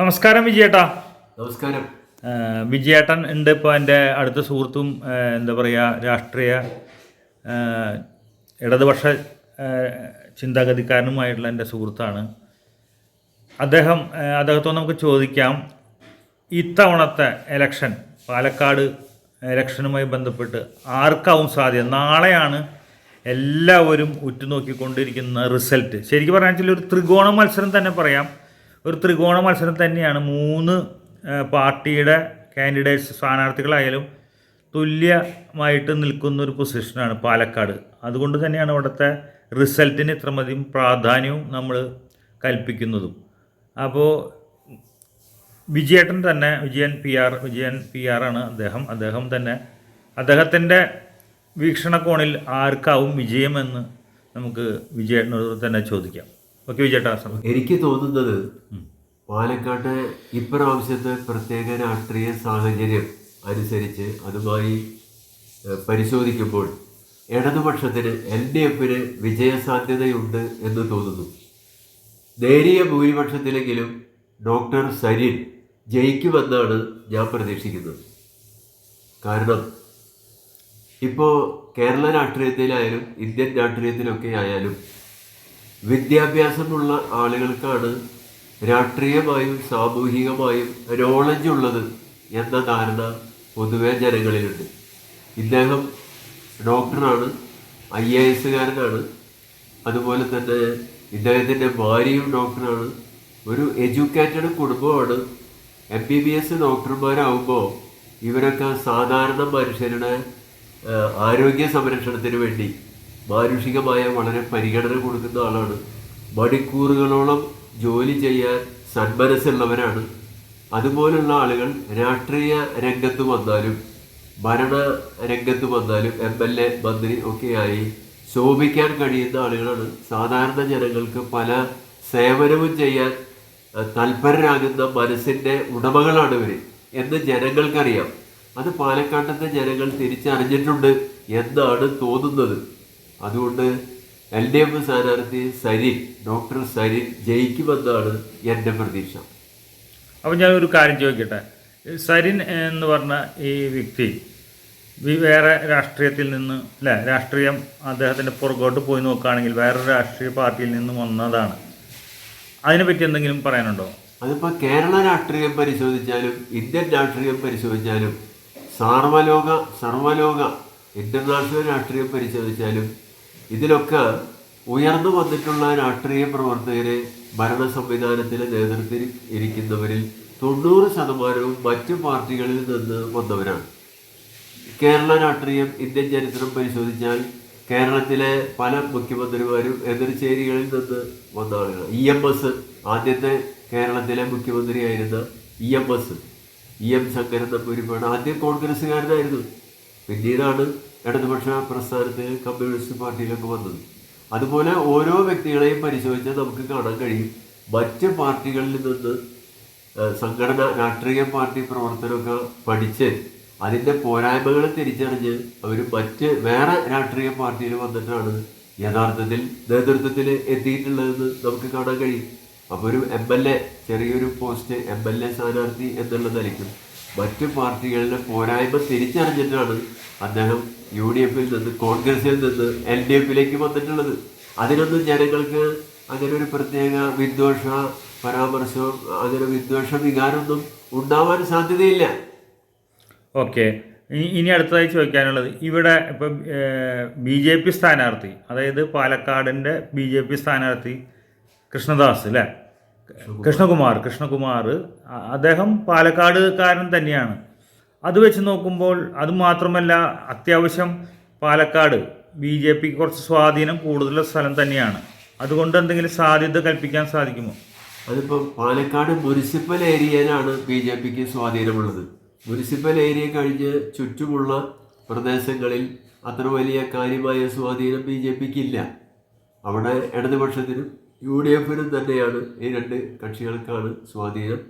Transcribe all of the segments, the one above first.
നമസ്കാരം വിജയേട്ടാ. നമസ്കാരം. വിജയേട്ടൻ ഉണ്ട് ഇപ്പോൾ എന്റെ അടുത്ത സുഹൃത്തും എന്താ പറയുക രാഷ്ട്രീയ ഇടതുപക്ഷ ചിന്താഗതിക്കാരനുമായിട്ടുള്ള എന്റെ സുഹൃത്താണ്. അദ്ദേഹം അദ്ദേഹത്തോട് നമുക്ക് ചോദിക്കാം ഇത്തവണത്തെ എലക്ഷൻ പാലക്കാട് എലക്ഷനുമായി ബന്ധപ്പെട്ട് ആർക്കാവും സാധ്യത? നാളെയാണ് എല്ലാവരും ഉറ്റുനോക്കിക്കൊണ്ടിരിക്കുന്ന റിസൾട്ട് ശരിക്കും പറഞ്ഞാൽ ഒരു ത്രികോണ മത്സരം തന്നെ പറയാം. ഒരു ത്രികോണ മത്സരം തന്നെയാണ്. മൂന്ന് പാർട്ടിയുടെ കാൻഡിഡേറ്റ്സ് സ്ഥാനാർത്ഥികളായാലും തുല്യമായിട്ട് നിൽക്കുന്ന ഒരു പൊസിഷനാണ് പാലക്കാട്. അതുകൊണ്ട് തന്നെയാണ് അവിടുത്തെ റിസൾട്ടിന് ഇത്രമധികം പ്രാധാന്യവും നമ്മൾ കൽപ്പിക്കുന്നതും. അപ്പോൾ വിജയേട്ടൻ തന്നെ Vijayan P R Vijayan P ആണ് അദ്ദേഹം. അദ്ദേഹം തന്നെ അദ്ദേഹത്തിന്റെ വീക്ഷണകോണിൽ ആർക്കാവും വിജയമെന്ന് നമുക്ക് വിജയേട്ടനോട് തന്നെ ചോദിക്കാം. ഓക്കെ വിജയേട്ടാ എനിക്ക് തോന്നുന്നത് പാലക്കാട്ടെ ഇപ്രാവശ്യത്തെ പ്രത്യേക രാഷ്ട്രീയ സാഹചര്യം അനുസരിച്ച് അതുമായി പരിശോധിക്കുമ്പോൾ ഇടതുപക്ഷത്തിന് എൽ ഡി എഫിന് വിജയസാധ്യതയുണ്ട് എന്ന് തോന്നുന്നു. നേരിയ ഭൂരിപക്ഷത്തിലെങ്കിലും ഡോക്ടർ സരിൻ ജയിക്കുമെന്നാണ് ഞാൻ പ്രതീക്ഷിക്കുന്നത്. കാരണം ഇപ്പോൾ കേരള രാഷ്ട്രീയത്തിലായാലും ഇന്ത്യൻ രാഷ്ട്രീയത്തിലൊക്കെ ആയാലും വിദ്യാഭ്യാസമുള്ള ആളുകൾക്കാണ് രാഷ്ട്രീയമായും സാമൂഹികമായും നോളജ് ഉള്ളത് എന്ന ധാരണ പൊതുവെ ജനങ്ങളിലുണ്ട്. ഇദ്ദേഹം ഡോക്ടറാണ് ഐ എ എസുകാരനാണ് അതുപോലെ തന്നെ ഇദ്ദേഹത്തിന്റെ ഭാര്യയും ഡോക്ടറാണ്. ഒരു എഡ്യൂക്കേറ്റഡ് കുടുംബമാണ്. എം ബി ബി എസ് ഡോക്ടർമാരാകുമ്പോൾ ഇവരൊക്കെ സാധാരണ മനുഷ്യരുടെ ആരോഗ്യ സംരക്ഷണത്തിന് വേണ്ടി മാനുഷികമായ വളരെ പരിഗണന കൊടുക്കുന്ന ആളാണ്. മണിക്കൂറുകളോളം ജോലി ചെയ്യാൻ സന്മനസ്സുള്ളവരാണ്. അതുപോലുള്ള ആളുകൾ രാഷ്ട്രീയ രംഗത്ത് വന്നാലും ഭരണ രംഗത്ത് വന്നാലും എം എൽ എ മന്ത്രി ഒക്കെയായി ശോഭിക്കാൻ കഴിയുന്ന ആളുകളാണ്. സാധാരണ ജനങ്ങൾക്ക് പല സേവനവും ചെയ്യാൻ തൽപരരാകുന്ന മനസ്സിന്റെ ഉടമകളാണ് ഇവർ എന്ന് ജനങ്ങൾക്കറിയാം. അത് പാലക്കാട്ടത്തെ ജനങ്ങൾ തിരിച്ചറിഞ്ഞിട്ടുണ്ട് എന്നാണ് തോന്നുന്നത്. അതുകൊണ്ട് എൽ ഡി എഫ് സ്ഥാനാർത്ഥി സരിൻ ഡോക്ടർ സരിൻ ജയിക്കുമെന്നാണ് എന്റെ പ്രതീക്ഷ. അപ്പം ഞാൻ ഒരു കാര്യം ചോദിക്കട്ടെ. സരിൻ എന്ന് പറഞ്ഞ ഈ വ്യക്തി വേറെ രാഷ്ട്രീയത്തിൽ നിന്ന് അല്ലെ? രാഷ്ട്രീയം അദ്ദേഹത്തിന്റെ പുറകോട്ട് പോയി നോക്കുകയാണെങ്കിൽ വേറൊരു രാഷ്ട്രീയ പാർട്ടിയിൽ നിന്ന് വന്നതാണ്. അതിനെപ്പറ്റി എന്തെങ്കിലും പറയാനുണ്ടോ? അതിപ്പോൾ കേരള രാഷ്ട്രീയം പരിശോധിച്ചാലും ഇന്ത്യൻ രാഷ്ട്രീയം പരിശോധിച്ചാലും സർവലോക സർവലോക ഇന്റർനാഷണൽ രാഷ്ട്രീയം പരിശോധിച്ചാലും ഇതിലൊക്കെ ഉയർന്നു വന്നിട്ടുള്ള രാഷ്ട്രീയ പ്രവർത്തകരെ ഭരണ സംവിധാനത്തിലെ നേതൃത്വത്തിൽ ഇരിക്കുന്നവരിൽ തൊണ്ണൂറ് ശതമാനവും മറ്റു പാർട്ടികളിൽ നിന്ന് വന്നവരാണ്. കേരള രാഷ്ട്രീയം ഇന്ത്യൻ ചരിത്രം പരിശോധിച്ചാൽ കേരളത്തിലെ പല മുഖ്യമന്ത്രിമാരും എതിർചേരികളിൽ നിന്ന് വന്ന ആളുകളാണ്. ഇ എം എസ് ആദ്യത്തെ കേരളത്തിലെ മുഖ്യമന്ത്രിയായിരുന്ന E M S E M Sankaran നമ്പൂരിപ്പാണ് ആദ്യം കോൺഗ്രസ്സുകാരനായിരുന്നു. പിന്നീടാണ് ഇടതുപക്ഷ പ്രസ്ഥാനത്തിൽ കമ്മ്യൂണിസ്റ്റ് പാർട്ടിയിലൊക്കെ വന്നത്. അതുപോലെ ഓരോ വ്യക്തികളെയും പരിശോധിച്ചാൽ നമുക്ക് കാണാൻ കഴിയും. മറ്റ് പാർട്ടികളിൽ നിന്ന് സംഘടന രാഷ്ട്രീയ പാർട്ടി പ്രവർത്തനമൊക്കെ പഠിച്ച് അതിന്റെ പോരായ്മകൾ തിരിച്ചറിഞ്ഞ് അവർ മറ്റ് വേറെ രാഷ്ട്രീയ പാർട്ടിയിൽ വന്നിട്ടാണ് യഥാർത്ഥത്തിൽ നേതൃത്വത്തിൽ എത്തിയിട്ടുള്ളതെന്ന് നമുക്ക് കാണാൻ കഴിയും. അപ്പോൾ ഒരു എം എൽ എ ചെറിയൊരു പോസ്റ്റ് എം എൽ എ സ്ഥാനാർത്ഥി എന്നുള്ള നിലയ്ക്കും മറ്റു പാർട്ടികളുടെ പോരായ്മ തിരിച്ചറിഞ്ഞിട്ടാണ് അദ്ദേഹം യു ഡി എഫിൽ നിന്ന് കോൺഗ്രസിൽ നിന്ന് എൽ ഡി എഫിലേക്ക് വന്നിട്ടുള്ളത്. അതിനൊന്നും ജനങ്ങൾക്ക് അങ്ങനെ ഒരു പ്രത്യേക വിദ്വേഷ പരാമർശവും അങ്ങനെ വിദ്വേഷ വികാരമൊന്നും ഉണ്ടാവാൻ സാധ്യതയില്ല. ഓക്കെ. ഇനി അടുത്തതായി ചോദിക്കാനുള്ളത് ഇവിടെ ഇപ്പം ബി ജെ പി സ്ഥാനാർത്ഥി അതായത് പാലക്കാടിന്റെ ബി ജെ പി സ്ഥാനാർത്ഥി കൃഷ്ണദാസ് അല്ലേ കൃഷ്ണകുമാർ. കൃഷ്ണകുമാർ അദ്ദേഹം പാലക്കാടുകാരൻ തന്നെയാണ്. അത് വെച്ച് നോക്കുമ്പോൾ അത് മാത്രമല്ല അത്യാവശ്യം പാലക്കാട് ബി ജെ പിക്ക് കുറച്ച് സ്വാധീനം കൂടുതലുള്ള സ്ഥലം തന്നെയാണ്. അതുകൊണ്ട് എന്തെങ്കിലും സാധ്യത കൽപ്പിക്കാൻ സാധിക്കുമോ? അതിപ്പോൾ പാലക്കാട് മുനിസിപ്പൽ ഏരിയയിലാണ് ബി ജെ പിക്ക് സ്വാധീനമുള്ളത്. മുനിസിപ്പൽ ഏരിയ കഴിഞ്ഞ് ചുറ്റുമുള്ള പ്രദേശങ്ങളിൽ അത്ര വലിയ കാര്യമായ സ്വാധീനം ബി ജെ പിക്ക് ഇല്ല. അവിടെ ഇടതുപക്ഷത്തിനും യു ഡി എഫിനും തന്നെയാണ് ഈ രണ്ട് കക്ഷികൾക്കാണ് സ്വാധീനം.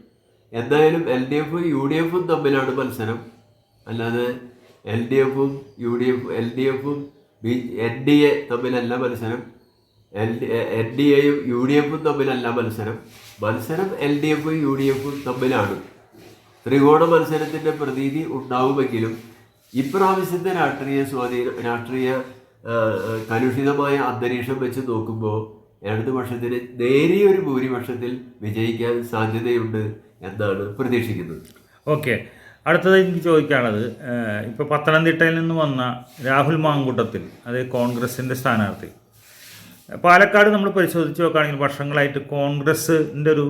എന്തായാലും എൽ ഡി എഫും യു ഡി എഫും തമ്മിലാണ് മത്സരം. അല്ലാതെ എൽ ഡി എഫും U D F L D എഫും ബി എൻ ഡി എ തമ്മിലല്ല മത്സരം. എൽ ഡി എൻ ഡി എയും യു ഡി എഫും തമ്മിലല്ല മത്സരം. മത്സരം എൽ ഡി എഫും യു ഡി എഫും തമ്മിലാണ്. ത്രികോണ മത്സരത്തിന്റെ പ്രതീതി ഉണ്ടാവുമെങ്കിലും ഇപ്രാവശ്യത്തെ രാഷ്ട്രീയ സ്വാധീനം രാഷ്ട്രീയ കലുഷിതമായ അന്തരീക്ഷം വെച്ച് നോക്കുമ്പോൾ ഇടതുപക്ഷത്തിന് നേരിയ ഒരു ഭൂരിപക്ഷത്തിൽ വിജയിക്കാൻ സാധ്യതയുണ്ട് എന്നാണ് പ്രതീക്ഷിക്കുന്നത്. ഓക്കെ. അടുത്തത് എനിക്ക് ചോദിക്കാനുള്ളത് ഇപ്പോൾ പത്തനംതിട്ടയിൽ നിന്ന് വന്ന രാഹുൽ മാങ്കൂട്ടത്തിൽ അത് കോൺഗ്രസിന്റെ സ്ഥാനാർത്ഥി. പാലക്കാട് നമ്മൾ പരിശോധിച്ച് നോക്കുകയാണെങ്കിൽ വർഷങ്ങളായിട്ട് കോൺഗ്രസിന്റെ ഒരു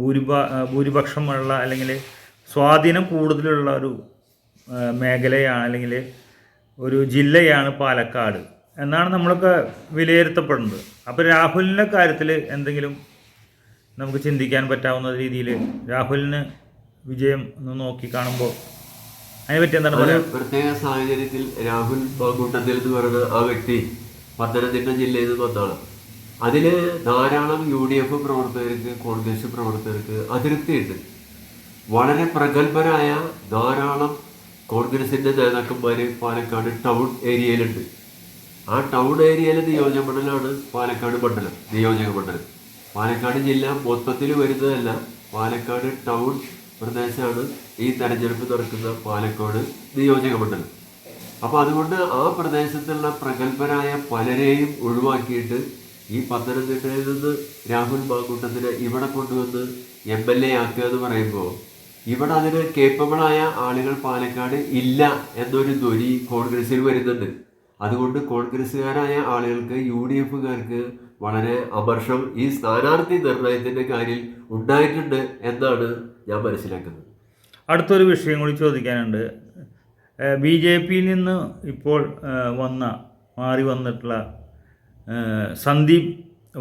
ഭൂരിഭാ ഭൂരിപക്ഷമുള്ള അല്ലെങ്കിൽ സ്വാധീനം കൂടുതലുള്ള ഒരു മേഖലയാണ് അല്ലെങ്കിൽ ഒരു ജില്ലയാണ് പാലക്കാട്. എന്നാണ് നമ്മളൊക്കെ വിലയിരുത്തപ്പെടുന്നത്. അപ്പോൾ രാഹുലിന്റെ കാര്യത്തിൽ എന്തെങ്കിലും നമുക്ക് ചിന്തിക്കാൻ പറ്റാവുന്ന രീതിയിൽ രാഹുലിന് വിജയം ഒന്ന് നോക്കി കാണുമ്പോൾ അതിനെപ്പറ്റി എന്താണ് പറയുക പ്രത്യേക സാഹചര്യത്തിൽ രാഹുൽ കൂട്ടത്തിൽ എന്ന് പറയുന്ന ആ വ്യക്തി പത്തനംതിട്ട ജില്ലയിൽ നിന്ന് വന്നാണ് അതിൽ ധാരാളം യു ഡി എഫ് പ്രവർത്തകർക്ക് കോൺഗ്രസ് പ്രവർത്തകർക്ക് അതൃപ്തിയുണ്ട്. വളരെ പ്രഗത്ഭരായ ധാരാളം കോൺഗ്രസിന്റെ നേതാക്കന്മാർ പാലക്കാട് ടൗൺ ഏരിയയിലുണ്ട്. ആ ടൗൺ ഏരിയയിലെ നിയോജക മണ്ഡലമാണ് പാലക്കാട് മണ്ഡലം നിയോജക മണ്ഡലം. പാലക്കാട് ജില്ല മൊത്തത്തിൽ വരുന്നതല്ല പാലക്കാട് ടൗൺ പ്രദേശമാണ് ഈ തെരഞ്ഞെടുപ്പ് നടക്കുന്ന പാലക്കാട് നിയോജക മണ്ഡലം. അപ്പോൾ അതുകൊണ്ട് ആ പ്രദേശത്തുള്ള പ്രഗത്ഭരായ പലരെയും ഒഴിവാക്കിയിട്ട് ഈ പത്തനംതിട്ടയിൽ നിന്ന് രാഹുൽ മാങ്കൂട്ടത്തിനെ ഇവിടെ കൊണ്ടുവന്ന് എം എൽ എ ആക്കുക എന്ന് പറയുമ്പോൾ ഇവിടെ അതിന് കേപ്പബിളായ ആളുകൾ പാലക്കാട് ഇല്ല എന്നൊരു ധ്വനി കോൺഗ്രസിൽ വരുന്നുണ്ട്. അതുകൊണ്ട് കോൺഗ്രസ്സുകാരായ ആളുകൾക്ക് യു ഡി എഫുകാർക്ക് വളരെ അപർഷം ഈ സ്ഥാനാർത്ഥി നിർണയത്തിന്റെ കാര്യം ഉണ്ടായിട്ടുണ്ട് എന്നാണ് ഞാൻ മനസ്സിലാക്കുന്നത്. അടുത്തൊരു വിഷയം കൂടി ചോദിക്കാനുണ്ട്. ബി ജെ പിയിൽ നിന്ന് ഇപ്പോൾ വന്ന മാറി വന്നിട്ടുള്ള സന്ദീപ്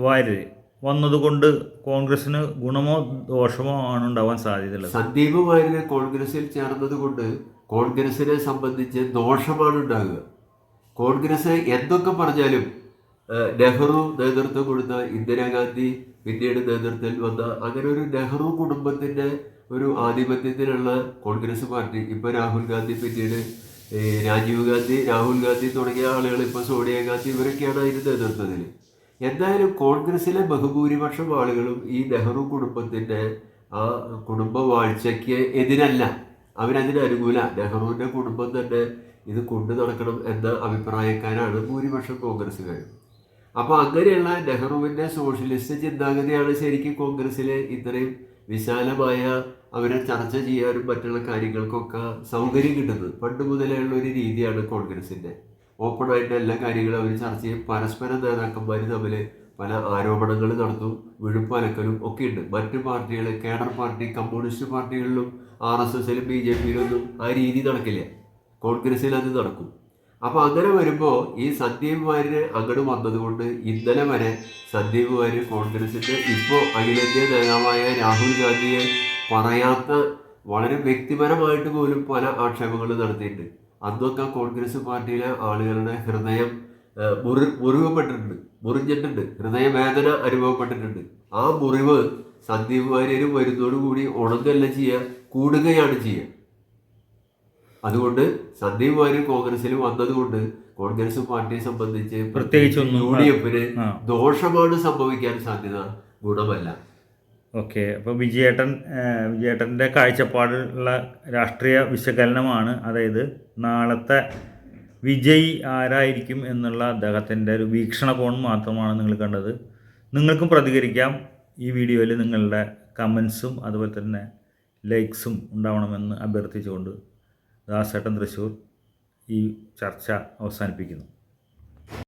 വാര്യർ വന്നതുകൊണ്ട് കോൺഗ്രസിന് ഗുണമോ ദോഷമോ ആണ് ഉണ്ടാവാൻ സാധ്യതയുള്ളത്. സന്ദീപ് വാര്യർ കോൺഗ്രസിൽ ചേർന്നതുകൊണ്ട് കോൺഗ്രസിനെ സംബന്ധിച്ച് ദോഷമാണ് ഉണ്ടാകുക കോൺഗ്രസ് എന്തൊക്കെ പറഞ്ഞാലും നെഹ്റു നേതൃത്വം കൊടുത്ത ഇന്ദിരാഗാന്ധി പിന്നീട് നേതൃത്വത്തിൽ വന്ന അങ്ങനെ ഒരു നെഹ്റു കുടുംബത്തിന്റെ ഒരു ആധിപത്യത്തിലുള്ള കോൺഗ്രസ് പാർട്ടി. ഇപ്പൊ രാഹുൽ ഗാന്ധി പിന്നീട് രാജീവ് ഗാന്ധി രാഹുൽ ഗാന്ധി തുടങ്ങിയ ആളുകൾ ഇപ്പൊ സോണിയാഗാന്ധി ഇവരൊക്കെയാണ് അതിന്റെ നേതൃത്വത്തിൽ എന്തായാലും കോൺഗ്രസിലെ ബഹുഭൂരിപക്ഷം ആളുകളും ഈ നെഹ്റു കുടുംബത്തിന്റെ ആ കുടുംബ വാഴ്ചയ്ക്ക് എതിരല്ല. അവരതിന് അനുകൂല. നെഹ്റുവിന്റെ കുടുംബം തന്നെ ഇത് കൊണ്ടു നടക്കണം എന്ന അഭിപ്രായക്കാരാണ് ഭൂരിപക്ഷം കോൺഗ്രസ്സുകാർ അപ്പോൾ അങ്ങനെയുള്ള നെഹ്റുവിന്റെ സോഷ്യലിസ്റ്റ് ചിന്താഗതിയാണ് ശരിക്കും കോൺഗ്രസ്സിലെ ഇത്രയും വിശാലമായ അവരെ ചർച്ച ചെയ്യാനും മറ്റുള്ള കാര്യങ്ങൾക്കൊക്കെ സൗകര്യം കിട്ടുന്നത്. പണ്ട് മുതലേ ഉള്ള ഒരു രീതിയാണ് കോൺഗ്രസിന്റെ ഓപ്പൺ ആയിട്ട് എല്ലാ കാര്യങ്ങളും അവർ ചർച്ച ചെയ്യും. പരസ്പര നേതാക്കന്മാർ തമ്മിൽ പല ആരോപണങ്ങൾ നടത്തും വിഴുപ്പലക്കലും ഒക്കെ ഉണ്ട്. മറ്റു പാർട്ടികൾ കേഡർ പാർട്ടി കമ്മ്യൂണിസ്റ്റ് പാർട്ടികളിലും ആർ എസ് എസിലും ബി ജെ പിയിലൊന്നും ആ രീതി നടക്കില്ല. കോൺഗ്രസ്സിൽ അത് നടക്കും. അപ്പോൾ അങ്ങനെ വരുമ്പോൾ ഈ സന്ദീപ് വാര്യര് അങ്ങോട്ട് വന്നതുകൊണ്ട് ഇന്നലെ വരെ സന്ദീപ് വാര്യർ കോൺഗ്രസിന്റെ ഇപ്പോൾ അഖിലേന്ത്യാ നേതാവായ രാഹുൽ ഗാന്ധിയെ പറയാത്ത വളരെ വ്യക്തിപരമായിട്ട് പോലും പല ആക്ഷേപങ്ങൾ നടത്തിയിട്ടുണ്ട്. അന്നൊക്കെ കോൺഗ്രസ് പാർട്ടിയിലെ ആളുകളുടെ ഹൃദയം മുറി മുറിവപ്പെട്ടിട്ടുണ്ട്. മുറിഞ്ഞിട്ടുണ്ട്. ഹൃദയവേദന അനുഭവപ്പെട്ടിട്ടുണ്ട്. ആ മുറിവ് സന്ദീപ് വാര്യരും വരുന്നതോടുകൂടി ഉണങ്ങല്ല ചെയ്യുക കൂടുകയാണ് ചെയ്യുക. അതുകൊണ്ട് സന്ദീപ് വാര്യർ കോൺഗ്രസിൽ വന്നതുകൊണ്ട് കോൺഗ്രസ് പാർട്ടിയെ സംബന്ധിച്ച് പ്രത്യേകിച്ച് യു ഡി എഫിന് ദോഷമാണ് സംഭവിക്കാൻ സാധ്യത ഗുണമല്ല. ഓക്കെ. അപ്പോൾ വിജയേട്ടൻ വിജയേട്ടന്റെ വിജയേട്ടന്റെ കാഴ്ചപ്പാടുള്ള രാഷ്ട്രീയ വിശകലനമാണ് അതായത് നാളത്തെ വിജയ് ആരായിരിക്കും എന്നുള്ള അദ്ദേഹത്തിന്റെ ഒരു വീക്ഷണകോൺ മാത്രമാണ് നിങ്ങൾ കണ്ടത്. നിങ്ങൾക്കും പ്രതികരിക്കാം. ഈ വീഡിയോയിൽ നിങ്ങളുടെ കമൻസും അതുപോലെ തന്നെ ലൈക്സും ഉണ്ടാവണമെന്ന് അഭ്യർത്ഥിച്ചുകൊണ്ട്. ദാസേട്ടൻ തൃശ്ശൂർ ഈ ചർച്ച അവസാനിപ്പിക്കുന്നു.